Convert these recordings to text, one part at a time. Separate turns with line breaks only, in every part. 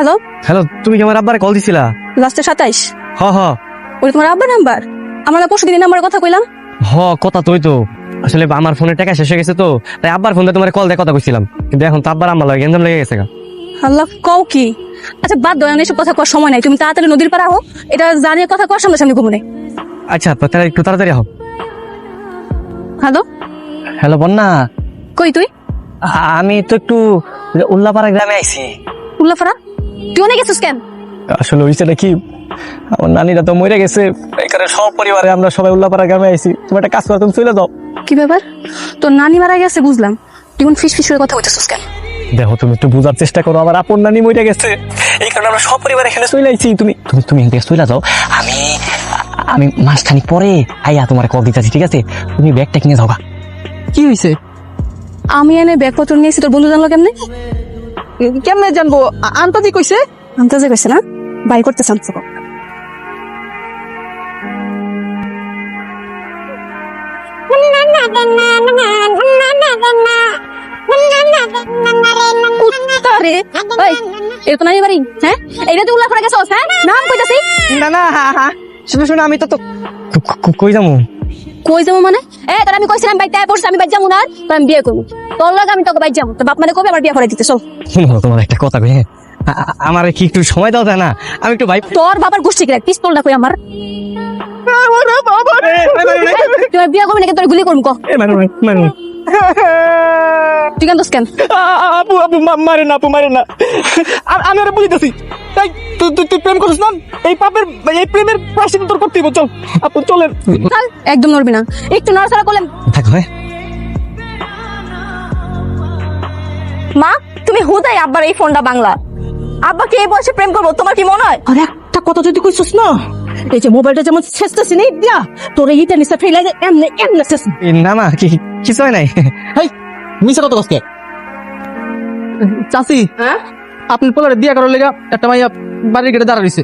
Hello
hello তুমি কি আমার আব্বারে কল দিছিলা?
লাস্টে সাতাইশ।
হ হ।
ওই তোমার আব্বার নাম্বার আমরা পরশু দিনের নাম্বার কথা কইলাম।
হ কথা তুই তো। আসলে আমার ফোনে টাকা শেষ হয়ে গেছে তো তাই আব্বার ফোনে তোমার কল দিয়ে কথা কইছিলাম। কিন্তু এখন তো আব্বার আমার লাগে গেঞ্জাম লেগে গেছে।
আল্লাহ কও কি? আচ্ছা বাদ দাও এসব কথা করার সময় নাই। তুমি তাড়াতাড়ি নদীর পাড়া হো এটা জানিয়ে কথা কর সামনে সামনে ঘুমনে
আচ্ছা তো তাহলে একটু তাড়াতাড়ি হোক
হ্যালো
হ্যালো বন্যা।
কই তুই?
আমি তো একটু উল্লাপাড়া গ্রামে আইছি।
উল্লাফারা তুই অনেক গেছিস কেন?
আসলে হয়েছে নাকি আমার নানিরা তো মরে গেছে। এখানে সব পরিবারে আমরা সবাই উল্লাপাড়া গ্রামে আইছি। তুমি একটা কাজ করো তুমি চলে যাও।
কি ব্যাপার? তোর নানি মারা গেছে বুঝলাম। তুই কোন ফিস ফিস করে কথা কেন?
দেখো তুমি একটু বোঝার চেষ্টা করো আমার আপন নানি মরে গেছে। এই কারণে আমরা সব পরিবার এখানে চলে আইছি। তুমি তুমি তুমি এখান থেকে চলে যাও। আমি আমি মাসখানিক পরে আইয়া তোমার কল দিতেছি ঠিক আছে? তুমি ব্যাগটা কিনে যাও গা।
কি হয়েছে
আমি এনে ব্যাগপত্র নিয়েছি তোর বন্ধু জানলো কেমনে?
কেমনে জানব? আন্তাজি কইছে?
আন্তাজে কইছে না? বাই করতে বাড়ি? হ্যাঁ? হ্যাঁ?
আমি তো তো
কো- কো- কো- কই যাব?
কই যাব মানে? এ আমি কইছিলাম বাইতে পড়ছি আমি যাব না আমি বিয়ে করব। তোর লাগে আমি তোকে বাইর যাব। তোর বাপ মানে কবে আমার বিয়ে করে দিতে? চল।
শুনো তোমার একটা কথা কই? হ্যাঁ আমার কি একটু সময় দাও না আমি একটু ভাই
তোর বাবার গোষ্ঠী কিরা পিস্তলটা কই আমার? তুই বিয়ে করবি নাকি? তোর গুলি করব ক। তুই কেন? কেন
আপু আপু মারে না আপু মারে না। আমি ওরা বুঝিতেছি। তাই তুই তুই প্রেম করিস না? এই পাপের এই প্রেমের প্রাশ্চিত্য তোর করতেই হবে, চল। আপু চলেন।
চল, একদম নড়বি না। একটু নড়াচড়া করলেন
থাকো হ্যাঁ।
মা তুমি হুদাই আব্বার এই ফোনটা বাংলা। আব্বাকে এই বয়সে প্রেম করব তোমার কি মনে হয়?
আর একটা কথা যদি কইছিস না এই যে মোবাইলটা যেমন শেষতেছি নেই দিয়া তোর এইটা নিচে ফেলে যে এমনি এমনি শেষ
এ, না মা কি কিছু হয় নাই।
হেই মিছা কথা কসকে চাচি
হ্যাঁ?
আপনি পোলারে দিয়া করার লেগা একটা মাইয়া বাড়ির গেটে দাঁড়া রইছে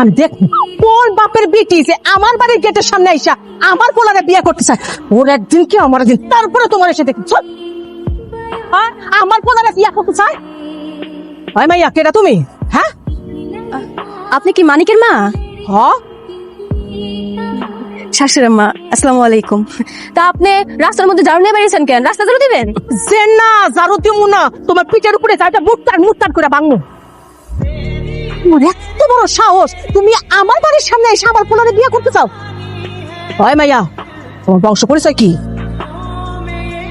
আমি দেখ কোন বাপের বেটি যে আমার বাড়ির গেটের সামনে আইসা আমার পোলারে বিয়ে করতে চায় ওর একদিন কি আমার একদিন তারপরে তোমার এসে দেখি আর আমার পোলারে বিয়ে করতে চায়? হয় মাইয়া কেটা তুমি? হ্যাঁ?
আপনি কি মানিকের মা?
হ।
শাশুড়ি মা আসসালামু আলাইকুম। তা আপনি রাস্তার মধ্যে ঝাড়ু নিয়ে বেরিয়েছেন কেন? রাস্তা ঝাড়ু দিবেন?
যে না জারু দিমু না তোমার পিঠের উপরে মুটটার করে ভাঙবো। তোমার এত বড় সাহস। তুমি আমার বাড়ির সামনে এসে আমার পোলারে বিয়ে করতে চাও? হয় মাইয়া তোমার বংশ পরিচয় কি?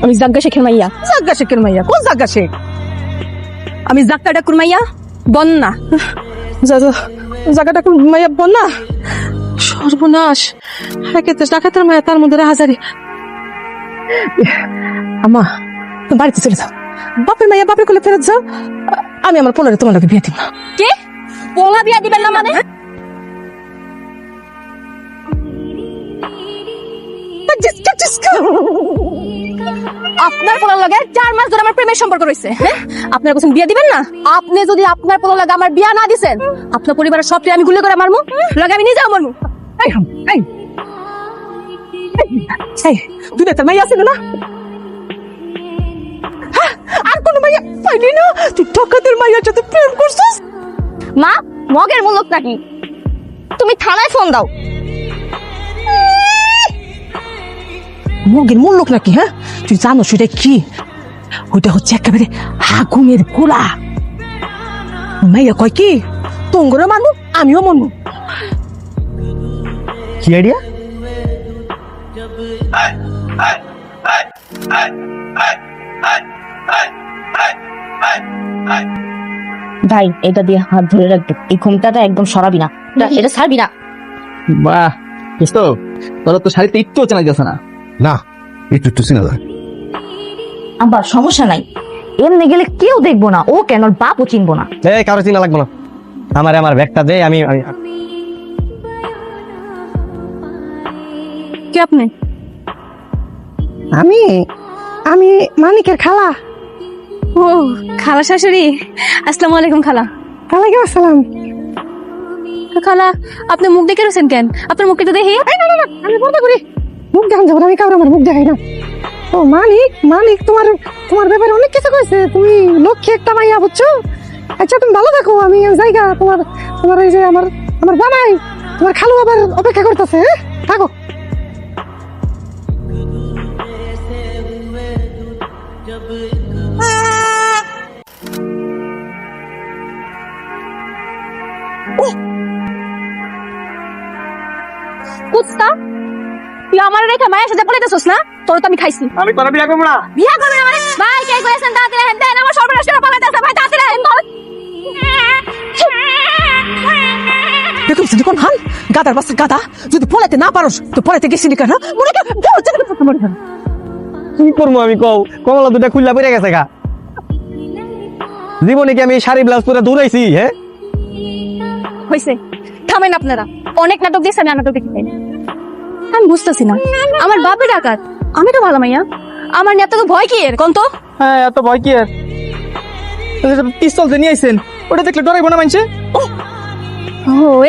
আমি জাগ্গা শেখের মাইয়া।
জাগা শেখের মাইয়া কোন জাগা শেখ?
আমি জাক্কা ডাকুর মাইয়া বন্যা।
জায়গাটা কোন মাইয়া না সর্বনাশ। একেতে ডাকাতের মায়া তার মধ্যে হাজারি। আমা বাড়িতে চলে যাও। বাপের মাইয়া বাপের কোলে ফেরত যাও। আমি আমার পোলারে তোমার লগে বিয়ে দিব
কে? পোলা বিয়া দিবেন না মানে? আপনার পোলার লগে চার মাস ধরে আমার প্রেমের সম্পর্ক রয়েছে হ্যাঁ? আপনার কোথাও বিয়ে দিবেন না? আপনি যদি আপনার পোলার লগে আমার বিয়া না দিছেন আপনার পরিবারের সবটি আমি গুলি করে মারমু? লগে আমি নিজেও মারমু?
না মাইয়া আছে না হ্যাঁ, আর কোন মাইয়া? পাইলি না? তুই ডাকাতের মাইয়ার সাথে প্রেম করছিস?
মা মগের মূলক নাকি? তুমি থানায় ফোন দাও।
মগের মূল লোক নাকি হ্যাঁ? তুই জানো সেটা কি? ওইটা হচ্ছে একেবারে আগুনের গোলা। মাইয়া কয় কি? তোঙ্গরও মানু আমিও মানু
কি আইডিয়া
ভাই এটা দিয়ে হাত ধরে রাখবে। এই ঘুমটাটা একদম সরাবি না। এটা- ছাড়বি না।
বাহ দোস্ত তোরা তো শাড়িতে একটু চেনা যাচ্ছে না।
না একটু একটু চেনা যায়।
আবার সমস্যা নাই। এমনি গেলে কেউ দেখব না ও কেন ওর বাপও চিনবো না।
এই কারও চিনা লাগবে না। আমার আমার ব্যাগটা দে আমি আমি
কে আপনি?
আমি আমি মানিকের খালা।
ও খালা শাশুড়ি আসসালামু আলাইকুম খালা।
ওয়ালাইকুম আসসালাম।
খালা আপনি মুখ দেখে রয়েছেন কেন? আপনার মুখটা তো দেখি।
আমি বলতে করি। মুখ দেখান যাব না, আমি কাউর আমার মুখ দেখাই না। ও মানিক মানিক তোমার তোমার ব্যাপারে অনেক কিছু কইছে। তুমি লক্ষ্যে একটা মাইয়া বুঝছ? আচ্ছা তুমি ভালো থাকো আমি জায়গা তোমার তোমার এই যে আমার আমার বানাই তোমার খালু আবার অপেক্ষা করতেছে হ্যাঁ? থাকো।
কুত্তা? তুই আমার রেখে মায়ের সাথে পড়াইতেছস না? তোর তো আমি খাইছি।
আমি বিয়া করব না।
বিয়া করবে না মানে? ভাই কে কইছেন তাড়াতাড়ি হেন দেন আমার সর্বনাশ করে পালাইতেছে ভাই তাড়াতাড়ি হেন বল।
দেখুন দেখুন হান? গাদার বাস গাদা। যদি পলাইতে না পারোস তো গেছিলি কেন? মনে কর
কি করব আমি কও? কমলা দুটা খুললা পড়ে গেছে গা। জীবনে কি আমি শাড়ি ব্লাউজ পরে দৌড়াইছি হ্যাঁ?
হইছে। থামেন আপনারা। অনেক নাটক দিয়েছে আমি নাটক দেখি। আমি বুঝতেছি না। আমার বাপে ডাকাত। আমি তো ভালো মাইয়া। আমার নিয়ে এত তো ভয় কি এর কোন তো?
হ্যাঁ এত ভয় কি আর পিস্তল যে নিয়ে আইছেন ওটা দেখলে ডরাইবো না মানছে
ও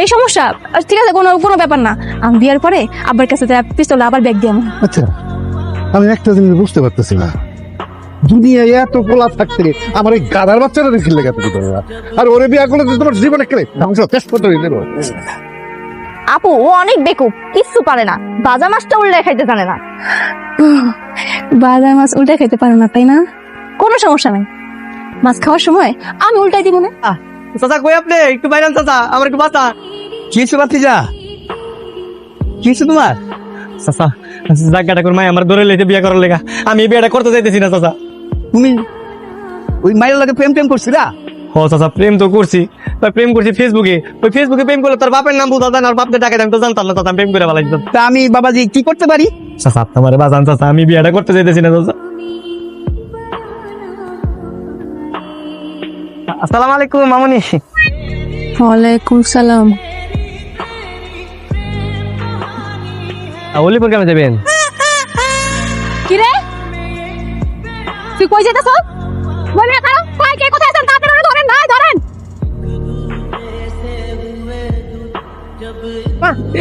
এই সমস্যা। ঠিক আছে কোনো কোনো ব্যাপার না। আমি বিয়ার পরে আব্বার কাছে পিস্তল আবার ব্যাগ দিয়ে আমার
আচ্ছা আমি একটা জিনিস বুঝতে পারতেছি না। দুনিয়ায় এত পোলা থাকতে আমার এই গাধার বাচ্চারা রেখে লেগে আর ওরে বিয়া করলে তোমার জীবনে ধ্বংস শেষ করতে
আপু ও অনেক বেকুব কিচ্ছু পারে না। বাজা মাছটা উল্টে খাইতে জানে না।
বাজার মাছ উল্টে খাইতে পারো না তাই না? কোনো সমস্যা নাই। মাছ খাওয়ার সময় আমি উল্টাই দিব না।
চাচা কই আপনি? একটু বাইরান চাচা আমার একটু বাঁচা। কি হয়েছে বাতি যা? কি হয়েছে তোমার? চাচা জায়গাটা করে মাই আমার ধরে লেগে বিয়ে করার লেগা। আমি এই বিয়েটা করতে চাইতেছি না চাচা।
তুমি ওই মায়ের লাগে প্রেম প্রেম করছিলা?
ও চাচা প্রেম তো করছি। তাই প্রেম করছি ফেসবুকে ওই ফেসবুকে প্রেম করলে তার বাপের নাম বুঝা আর বাপকে ডাকে আমি তো জানতাম না চাচা প্রেম করে ভালো
তা আমি বাবাজি কি করতে পারি?
চাচা তোমার বাজান চাচা আমি বিয়েটা করতে চাইতেছি না চাচা। আসসালামু আলাইকুম মামনি।
ওয়ালাইকুম সালাম।
অলিপুর কেমন যাবেন?
কি রে তুই কই যেতেছ? না কারণ কই কে কোথায়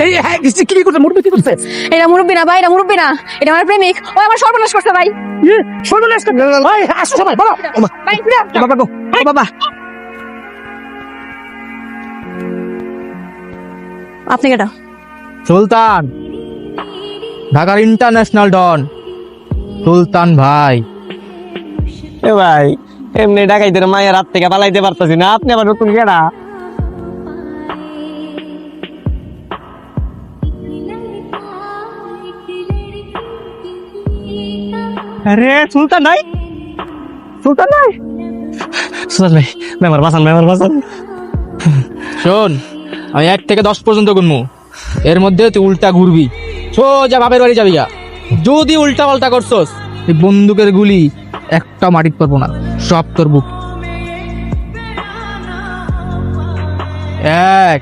এই হ্যাঁ কি কি করতে কি করতে
এটা মুরব্বী না ভাই এটা মুরব্বী না। এটা আমার প্রেমিক। ও আমার সর্বনাশ করছে ভাই।
সর্বনাশ করতে ভাই আসো সবাই বলো। বাবা গো বাবা।
আপনি কেটা?
সুলতান ঢাকার ইন্টারন্যাশনাল ডন। সুলতান ভাই।
এ ভাই এমনি ডাকাইতে মায়ের হাত থেকে পালাইতে পারতাছি না। আপনি আবার নতুন কেডা? আরে সুলতান নাই সুলতান নাই সুলতান ভাই মেমার বাসান মেমার বাসান।
শোন আমি এক থেকে দশ পর্যন্ত গুনবো এর মধ্যে তুই উল্টা ঘুরবি। সোজা বাপের বাড়ি যাবি গা। যদি উল্টা পাল্টা করছস এই বন্দুকের গুলি একটা মাটিত পারব না সব তোর বুক। এক।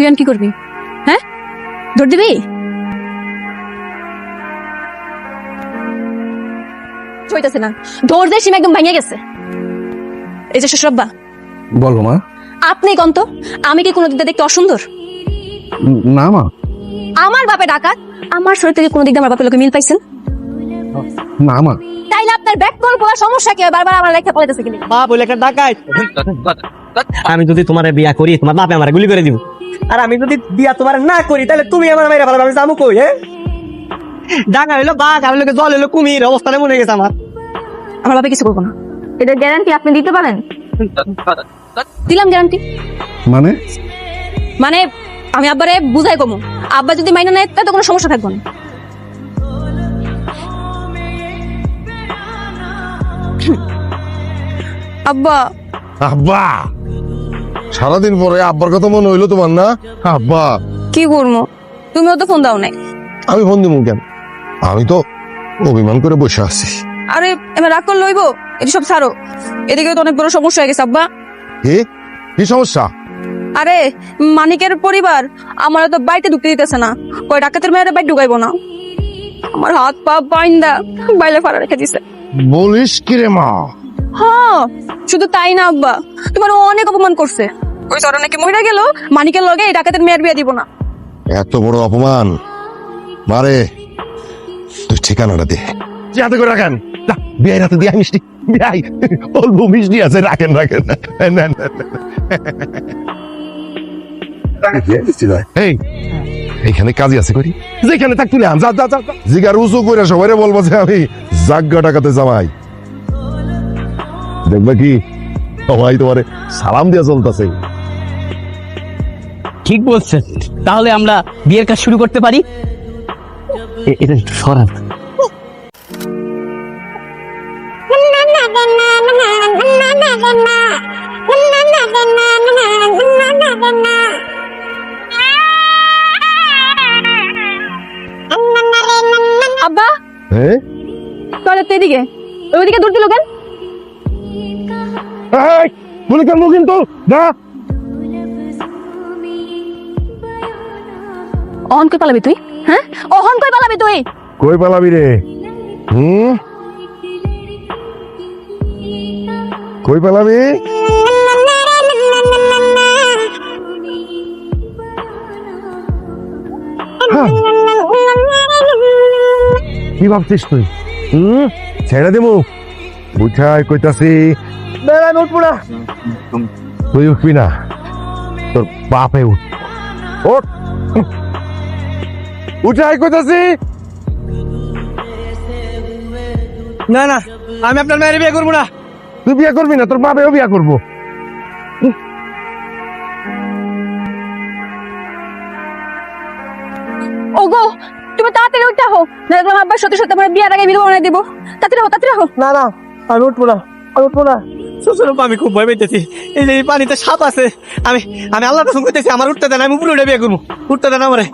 তুই এখন কি করবি? হ্যাঁ? দৌড় দিবি? না। দৌড় দিয়ে সীমা একদম ভাঙিয়ে গেছে। এই যে শ্বশুরাব্বা
বলো মা।
আপনি কন্ত আমি কি কোনো দিক দেখতে অসুন্দর?
না মা।
আমার বাপে ডাকাত। আমার শরীর থেকে কোনো দিক আমার বাপের লোকে মিল পাইছেন?
না মা।
তাইলে আপনার ব্যাক কল করার সমস্যা কি হয়? বারবার আমার লেখা পড়াইতেছে কিনা?
বলে একটা ডাকাই আমি যদি তোমার বিয়া করি তোমার বাপে আমার গুলি করে দিব। আর আমি যদি বিয়া তোমার না করি তাহলে তুমি আমার মাইরা ফেলাবে আমি যাব কই হ্যাঁ ডাকা হইল বাঘ আমি লোকে জল হইল কুমির অবস্থানে মনে গেছে আমার।
আমার বাপে কিছু করব না।
এটা গ্যারান্টি আপনি দিতে পারেন?
দিলাম গ্যারান্টি
মানে?
মানে আমি আব্বারে বুঝাই কমু। আব্বা যদি মাইনে নেয় তাতে কোনো সমস্যা থাকবে না। আব্বা
আব্বা! সারাদিন পরে আব্বার কথা মনে হইল তোমার না? আব্বা!
কি করব? তুমিও তো ফোন দাও নাই।
আমি ফোন দিব কেন? আমি তো অভিমান করে বসে আছি।
আরে এবার রাগ করলে হইব? এটি সব ছাড়ো। এদিকে তো অনেক বড় সমস্যা হয়ে গেছে আব্বা।
কি? কি সমস্যা?
আরে মানিকের পরিবার আমার তো বাড়িতে ঢুকতে দিতেছে না। কয় ডাকাতের মেয়েরা বাড়ি ঢুকাইবো না। আমার হাত পা বাইন্দা বাইলে ফাড়া রেখে দিছে।
বলিস কি রে মা?
হ্যাঁ শুধু তাই না আব্বা? তোমার ও অনেক অপমান করছে। ওই চরণ নাকি মহিলা গেল মানিকের লগে এই ডাকাতের মেয়ের বিয়ে দিব না।
এত বড় অপমান। মারে তুই ঠিকানাটা দে। যাতে করে রাখেন। না, বিয়ের হাতে দিয়া মিষ্টি। বিয়াই অল্প মিষ্টি আছে রাখেন রাখেন। এই এইখানে কাজই আছে করি। যেখানে থাক তুলে যা যা যা। জিগার উঁচু করে সবাই বলব যে আমি জাগ্গা টাকাতে জামাই। দেখবে কি? সবাই তোমারে সালাম দিয়ে চলতেছে।
ঠিক বলছেন। তাহলে আমরা বিয়ের কাজ শুরু করতে পারি? এটা সরান।
আব্বা?
হ্যাঁ?
তো এদিকে। ওইদিকে দূর দিল কেন?
এই, বলে কেন কিন্তু না
অহন কই পালাবি তুই? হ্যাঁ? অহন কই পালাবি তুই?
কই পালাবি রে? হুম? কই পালাবি? হ্যাঁ। কি ভাবছিস তুই? হুম? ছেড়ে দেবো বুঝাই কইতাছি তুই উঠবি না। তোর বাপে উঠ। ওঠ। উঠাই কইতাছি।
না না আমি আপনার মেয়ের বিয়ে করব না।
তুই বিয়ে করবি না তোর বাপেও বিয়ে করব।
ওগো তুমি তাড়াতাড়ি উঠতে হো। না তোমার আব্বা সত্যি সত্যি আমার বিয়ার আগে ভিডিও বানাই দিব। তাড়াতাড়ি হো তাড়াতাড়ি হো।
না না আমি উঠবো না। আমি উঠবো না শ্বশুর আমি খুব ভয় পেতেছি এই যে পানিতে সাপ আছে আমি আমি আল্লাহ কসম করতেছি আমার উঠতে দেন আমি উপরে উঠে বিয়ে করব। উঠতে দেন আমারে।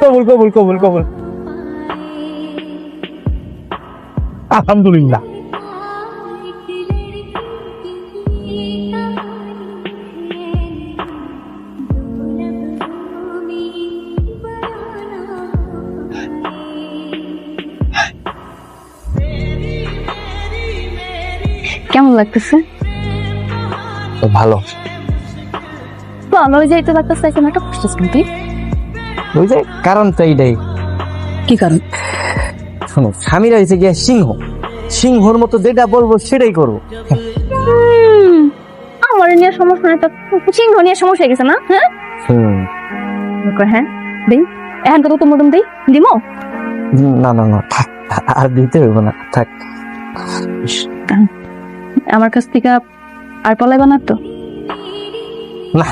কবুল কবুল কবুল কবুল। আলহামদুলিল্লাহ।
কেমন লাগতেছে?
ভালো।
তো আমার যাইতে এখন একটা কষ্ট কিন্তু
ওই যে কারণ তো এইটাই।
কি কারণ?
শোনো স্বামীরা হয়েছে গিয়ে সিংহ। সিংহর মতো যেটা বলব সেটাই করব।
আমার নিয়ে সমস্যা নাই তো চিহ্ন নিয়ে সমস্যা হয়ে গেছে না? হ্যাঁ? হ্যাঁ দিই। এখন কত তো মতন দিই? দিমো?
না না না থাক আর দিতে হইব না থাক।
আমার কাছ থেকে আর পলাই বানাতো?
না।